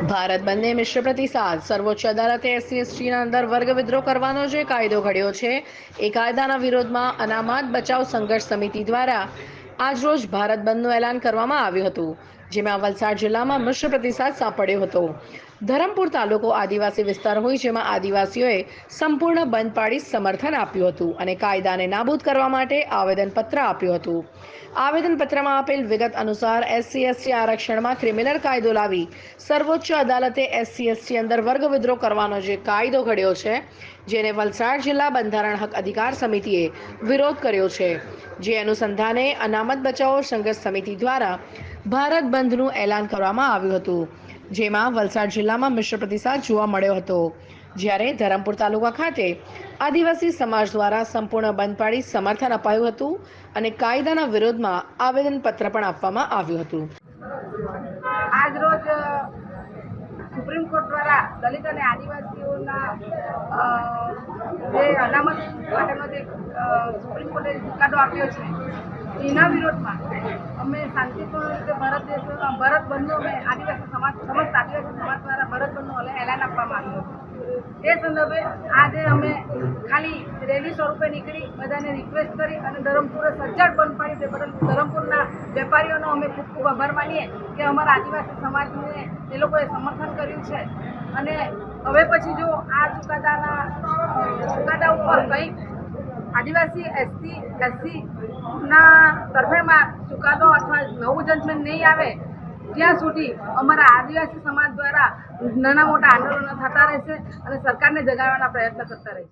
ભારત બંને મિશ્ર પ્રતિસાદ. સર્વોચ્ચ અદાલતે એસસી એસટીના અંદર વર્ગ વિદ્રોહ કરવાનો જે કાયદો ઘડ્યો છે. એ કાયદાના વિરોધમાં અનામત બચાવ સંઘર્ષ સમિતિ દ્વારા આજરોજ ભારત બંધનું એલાન કરવામાં આવ્યું હતું, જેમાં વલસાડ જિલ્લામાં મિશ્ર પ્રતિસાદ સાંપડ્યો હતો. ધરમપુર તાલુકો આદિવાસી વિસ્તાર હોય, જેમાં આદિવાસીઓએ સંપૂર્ણ બંધ પાડી સમર્થન આપ્યું હતું અને કાયદાને નાબૂદ કરવા માટે આવેદનપત્ર આપ્યું હતું. આવેદનપત્રમાં આપેલ વિગત અનુસાર એસસી એસટી આરક્ષણમાં ક્રિમિનલ કાયદો લાવી સર્વોચ્ચ અદાલતે એસસી એસટી અંદર વર્ગ વિદ્રોહ કરવાનો જે કાયદો ઘડ્યો છે, જેને વલસાડ જિલ્લા બંધારણ હક અધિકાર સમિતિએ વિરોધ કર્યો છે. જે અનુસંધાને અનામત બચાવો સંઘર્ષ સમિતિ દ્વારા ભારત બંધનું એલાન કરવામાં આવ્યું હતું, જેમાં વલસાડ જિલ્લામાં મિશ્ર પ્રતિસાદ જોવા મળ્યો હતો. જ્યારે ધરમપુર તાલુકા ખાતે આદિવાસી સમાજ દ્વારા સંપૂર્ણ બંધ પાડી સમર્થન અપાયું હતું અને કાયદાના વિરોધમાં આવેદનપત્ર પણ આપવામાં આવ્યું હતું આજ રોજ સુપ્રીમ કોર્ટ દ્વારા દલિત અને આદિવાસીઓના જે અનામત માટેનો જે સુપ્રીમ કોર્ટે ચુકાદો આપ્યો છે, એના વિરોધમાં અમે શાંતિપૂર્ણ રીતે ભારત દેશ ભારત બંધનો અમે આદિવાસી સમાજ, સમસ્ત આદિવાસી સમાજ દ્વારા ભારત બંધનું એલાન આપવામાં આવ્યું હતું. તે સંદર્ભે આજે અમે ખાલી રેલી સ્વરૂપે નીકળી, બધાને રિક્વેસ્ટ કરી અને ધરમપુરે સજ્જડ બંધ પાડી તે બદલ ધરમપુરના વેપારીઓનો અમે ખૂબ ખૂબ આભાર માનીએ કે અમારા આદિવાસી સમાજને એ લોકોએ સમર્થન કર્યું છે. અને હવે પછી જો આ ચુકાદાના, ચુકાદા ઉપર કંઈક આદિવાસી એસટી એસસી ના તરફેણમાં ચુકાદો અથવા નવું જજમેન્ટ નહીં આવે, ત્યાં સુધી અમારા આદિવાસી સમાજ દ્વારા નાના મોટા આંદોલનો થતા રહેશે અને સરકારને જગાડવાના પ્રયત્ન કરતા રહેશે.